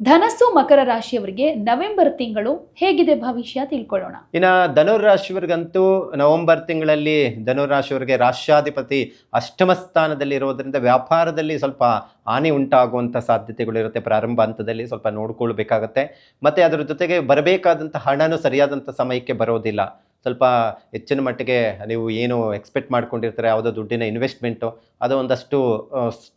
ಧನಸ್ಸು ಮಕರ ರಾಶಿಯವರಿಗೆ ನವೆಂಬರ್ ತಿಂಗಳು ಹೇಗಿದೆ ಭವಿಷ್ಯ ತಿಳ್ಕೊಳ್ಳೋಣ. ಇನ್ನು ಧನುರ್ ರಾಶಿಯವರಿಗಂತೂ ನವೆಂಬರ್ ತಿಂಗಳಲ್ಲಿ ಧನುರ್ ರಾಶಿಯವರಿಗೆ ರಾಷ್ಟ್ರಾಧಿಪತಿ ಅಷ್ಟಮ ಸ್ಥಾನದಲ್ಲಿ ಇರೋದರಿಂದ ವ್ಯಾಪಾರದಲ್ಲಿ ಸ್ವಲ್ಪ ಹಾನಿ ಉಂಟಾಗುವಂಥ ಸಾಧ್ಯತೆಗಳಿರುತ್ತೆ ಪ್ರಾರಂಭ ಹಂತದಲ್ಲಿ ಸ್ವಲ್ಪ ನೋಡ್ಕೊಳ್ಬೇಕಾಗತ್ತೆ. ಮತ್ತು ಅದರ ಜೊತೆಗೆ ಬರಬೇಕಾದಂಥ ಹಣನೂ ಸರಿಯಾದಂಥ ಸಮಯಕ್ಕೆ ಬರೋದಿಲ್ಲ. ಸ್ವಲ್ಪ ಹೆಚ್ಚಿನ ಮಟ್ಟಿಗೆ ನೀವು ಏನು ಎಕ್ಸ್ಪೆಕ್ಟ್ ಮಾಡ್ಕೊಂಡಿರ್ತಾರೆ, ಯಾವುದೋ ದುಡ್ಡಿನ ಇನ್ವೆಸ್ಟ್ಮೆಂಟು ಅದು ಒಂದಷ್ಟು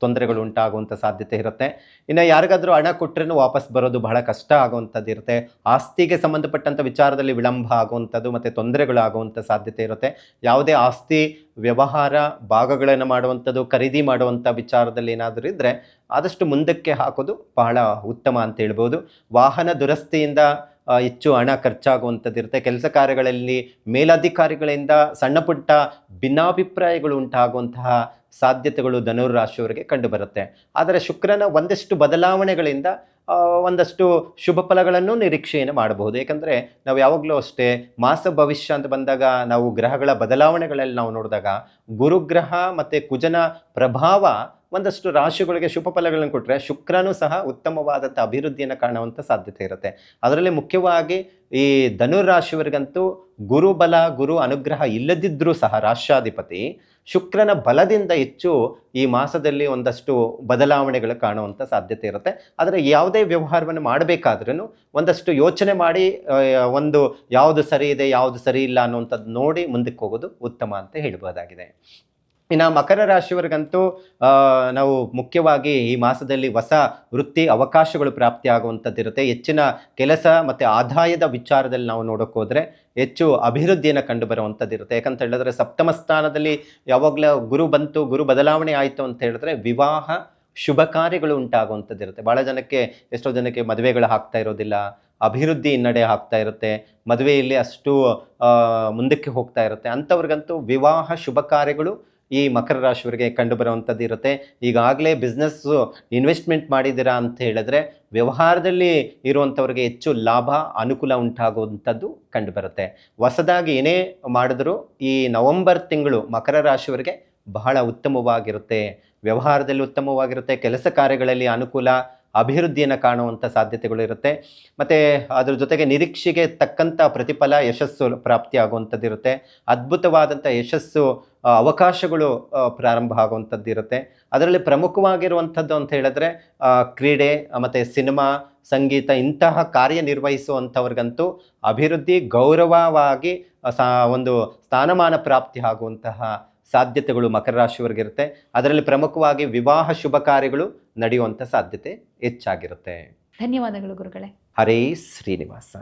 ತೊಂದರೆಗಳು ಉಂಟಾಗುವಂಥ ಸಾಧ್ಯತೆ ಇರುತ್ತೆ. ಇನ್ನು ಯಾರಿಗಾದರೂ ಹಣ ಕೊಟ್ಟರೂ ವಾಪಸ್ ಬರೋದು ಬಹಳ ಕಷ್ಟ ಆಗುವಂಥದ್ದು ಇರುತ್ತೆ. ಆಸ್ತಿಗೆ ಸಂಬಂಧಪಟ್ಟಂಥ ವಿಚಾರದಲ್ಲಿ ವಿಳಂಬ ಆಗುವಂಥದ್ದು ಮತ್ತು ತೊಂದರೆಗಳು ಆಗುವಂಥ ಸಾಧ್ಯತೆ ಇರುತ್ತೆ. ಯಾವುದೇ ಆಸ್ತಿ, ವ್ಯವಹಾರ, ಭಾಗಗಳನ್ನು ಮಾಡುವಂಥದ್ದು, ಖರೀದಿ ಮಾಡುವಂಥ ವಿಚಾರದಲ್ಲಿ ಏನಾದರೂ ಇದ್ದರೆ ಆದಷ್ಟು ಮುಂದಕ್ಕೆ ಹಾಕೋದು ಬಹಳ ಉತ್ತಮ ಅಂತ ಹೇಳ್ಬೋದು. ವಾಹನ ದುರಸ್ತಿಯಿಂದ ಹೆಚ್ಚು ಹಣ ಖರ್ಚಾಗುವಂಥದ್ದಿರುತ್ತೆ. ಕೆಲಸ ಕಾರ್ಯಗಳಲ್ಲಿ ಮೇಲಧಿಕಾರಿಗಳಿಂದ ಸಣ್ಣ ಪುಟ್ಟ ಭಿನ್ನಾಭಿಪ್ರಾಯಗಳು ಉಂಟಾಗುವಂತಹ ಸಾಧ್ಯತೆಗಳು ಧನುರ್ ರಾಶಿಯವರಿಗೆ ಕಂಡುಬರುತ್ತೆ. ಆದರೆ ಶುಕ್ರನ ಒಂದಷ್ಟು ಬದಲಾವಣೆಗಳಿಂದ ಒಂದಷ್ಟು ಶುಭ ಫಲಗಳನ್ನು ನಿರೀಕ್ಷೆಯನ್ನು ಮಾಡಬಹುದು. ಏಕೆಂದರೆ ನಾವು ಯಾವಾಗಲೂ ಅಷ್ಟೇ ಮಾಸ ಭವಿಷ್ಯ ಅಂತ ಬಂದಾಗ ನಾವು ಗ್ರಹಗಳ ಬದಲಾವಣೆಗಳಲ್ಲಿ ನಾವು ನೋಡಿದಾಗ ಗುರುಗ್ರಹ ಮತ್ತು ಕುಜನ ಪ್ರಭಾವ ಒಂದಷ್ಟು ರಾಶಿಗಳಿಗೆ ಶುಭ ಫಲಗಳನ್ನು ಕೊಟ್ಟರೆ ಶುಕ್ರನೂ ಸಹ ಉತ್ತಮವಾದಂಥ ಅಭಿವೃದ್ಧಿಯನ್ನು ಕಾಣುವಂಥ ಸಾಧ್ಯತೆ ಇರುತ್ತೆ. ಅದರಲ್ಲಿ ಮುಖ್ಯವಾಗಿ ಈ ಧನುರ್ ರಾಶಿಯವರಿಗಂತೂ ಗುರುಬಲ ಗುರು ಅನುಗ್ರಹ ಇಲ್ಲದಿದ್ದರೂ ಸಹ ರಾಷ್ಟ್ರಾಧಿಪತಿ ಶುಕ್ರನ ಬಲದಿಂದ ಹೆಚ್ಚು ಈ ಮಾಸದಲ್ಲಿ ಒಂದಷ್ಟು ಬದಲಾವಣೆಗಳು ಕಾಣುವಂಥ ಸಾಧ್ಯತೆ ಇರುತ್ತೆ. ಆದರೆ ಯಾವುದೇ ವ್ಯವಹಾರವನ್ನು ಮಾಡಬೇಕಾದ್ರೂ ಒಂದಷ್ಟು ಯೋಚನೆ ಮಾಡಿ ಒಂದು ಯಾವುದು ಸರಿ ಇದೆ, ಯಾವುದು ಸರಿ ಇಲ್ಲ ಅನ್ನುವಂಥದ್ದು ನೋಡಿ ಮುಂದಕ್ಕೆ ಹೋಗೋದು ಉತ್ತಮ ಅಂತ ಹೇಳ್ಬೋದಾಗಿದೆ. ಇನ್ನು ಮಕರ ರಾಶಿಯವರಿಗಂತೂ ನಾವು ಮುಖ್ಯವಾಗಿ ಈ ಮಾಸದಲ್ಲಿ ಹೊಸ ವೃತ್ತಿ ಅವಕಾಶಗಳು ಪ್ರಾಪ್ತಿಯಾಗುವಂಥದ್ದಿರುತ್ತೆ. ಹೆಚ್ಚಿನ ಕೆಲಸ ಮತ್ತು ಆದಾಯದ ವಿಚಾರದಲ್ಲಿ ನಾವು ನೋಡೋಕೆ ಹೋದರೆ ಹೆಚ್ಚು ಅಭಿವೃದ್ಧಿಯನ್ನು ಕಂಡು ಬರುವಂಥದ್ದಿರುತ್ತೆ ಯಾಕಂತ ಹೇಳಿದ್ರೆ ಸಪ್ತಮ ಸ್ಥಾನದಲ್ಲಿ ಯಾವಾಗಲೂ ಗುರು ಬಂತು, ಗುರು ಬದಲಾವಣೆ ಆಯಿತು ಅಂತ ಹೇಳಿದ್ರೆ ವಿವಾಹ ಶುಭ ಕಾರ್ಯಗಳು ಉಂಟಾಗುವಂಥದ್ದಿರುತ್ತೆ. ಭಾಳ ಜನಕ್ಕೆ, ಎಷ್ಟೋ ಜನಕ್ಕೆ ಮದುವೆಗಳು ಆಗ್ತಾ ಇರೋದಿಲ್ಲ, ಅಭಿವೃದ್ಧಿ ಹಿನ್ನಡೆ ಆಗ್ತಾ ಇರುತ್ತೆ, ಮದುವೆಯಲ್ಲಿ ಅಷ್ಟು ಮುಂದಕ್ಕೆ ಹೋಗ್ತಾ ಇರುತ್ತೆ. ಅಂಥವ್ರಿಗಂತೂ ವಿವಾಹ ಶುಭ ಕಾರ್ಯಗಳು ಈ ಮಕರ ರಾಶಿಯವರಿಗೆ ಕಂಡುಬರುವಂಥದ್ದು ಇರುತ್ತೆ. ಈಗಾಗಲೇ ಬಿಸ್ನೆಸ್ಸು ಇನ್ವೆಸ್ಟ್ಮೆಂಟ್ ಮಾಡಿದ್ದೀರಾ ಅಂತ ಹೇಳಿದ್ರೆ ವ್ಯವಹಾರದಲ್ಲಿ ಇರುವಂಥವ್ರಿಗೆ ಹೆಚ್ಚು ಲಾಭ, ಅನುಕೂಲ ಉಂಟಾಗುವಂಥದ್ದು ಕಂಡುಬರುತ್ತೆ. ಹೊಸದಾಗಿ ಏನೇ ಮಾಡಿದ್ರೂ ಈ ನವೆಂಬರ್ ತಿಂಗಳು ಮಕರ ರಾಶಿಯವರಿಗೆ ಬಹಳ ಉತ್ತಮವಾಗಿರುತ್ತೆ. ವ್ಯವಹಾರದಲ್ಲಿ ಉತ್ತಮವಾಗಿರುತ್ತೆ, ಕೆಲಸ ಕಾರ್ಯಗಳಲ್ಲಿ ಅನುಕೂಲ ಅಭಿವೃದ್ಧಿಯನ್ನು ಕಾಣುವಂಥ ಸಾಧ್ಯತೆಗಳು ಇರುತ್ತೆ. ಮತ್ತು ಅದ್ರ ಜೊತೆಗೆ ನಿರೀಕ್ಷೆಗೆ ತಕ್ಕಂಥ ಪ್ರತಿಫಲ, ಯಶಸ್ಸು ಪ್ರಾಪ್ತಿಯಾಗುವಂಥದ್ದಿರುತ್ತೆ ಅದ್ಭುತವಾದಂಥ ಯಶಸ್ಸು ಅವಕಾಶಗಳು ಪ್ರಾರಂಭ ಆಗುವಂಥದ್ದಿರುತ್ತೆ ಅದರಲ್ಲಿ ಪ್ರಮುಖವಾಗಿರುವಂಥದ್ದು ಅಂತ ಹೇಳಿದ್ರೆ ಕ್ರೀಡೆ, ಮತ್ತು ಸಿನಿಮಾ, ಸಂಗೀತ ಇಂತಹ ಕಾರ್ಯನಿರ್ವಹಿಸುವಂಥವ್ರಿಗಂತೂ ಅಭಿವೃದ್ಧಿ ಗೌರವವಾಗಿ ಸಾ, ಒಂದು ಸ್ಥಾನಮಾನ ಪ್ರಾಪ್ತಿ ಆಗುವಂತಹ ಸಾಧ್ಯತೆಗಳು ಮಕರ ರಾಶಿಯವರಿಗಿರುತ್ತೆ ಅದರಲ್ಲಿ ಪ್ರಮುಖವಾಗಿ ವಿವಾಹ ಶುಭ ಕಾರ್ಯಗಳು ನಡೆಯುವಂಥ ಸಾಧ್ಯತೆ ಹೆಚ್ಚಾಗಿರುತ್ತೆ. ಧನ್ಯವಾದಗಳು ಗುರುಗಳೇ. ಹರೇ ಶ್ರೀನಿವಾಸ.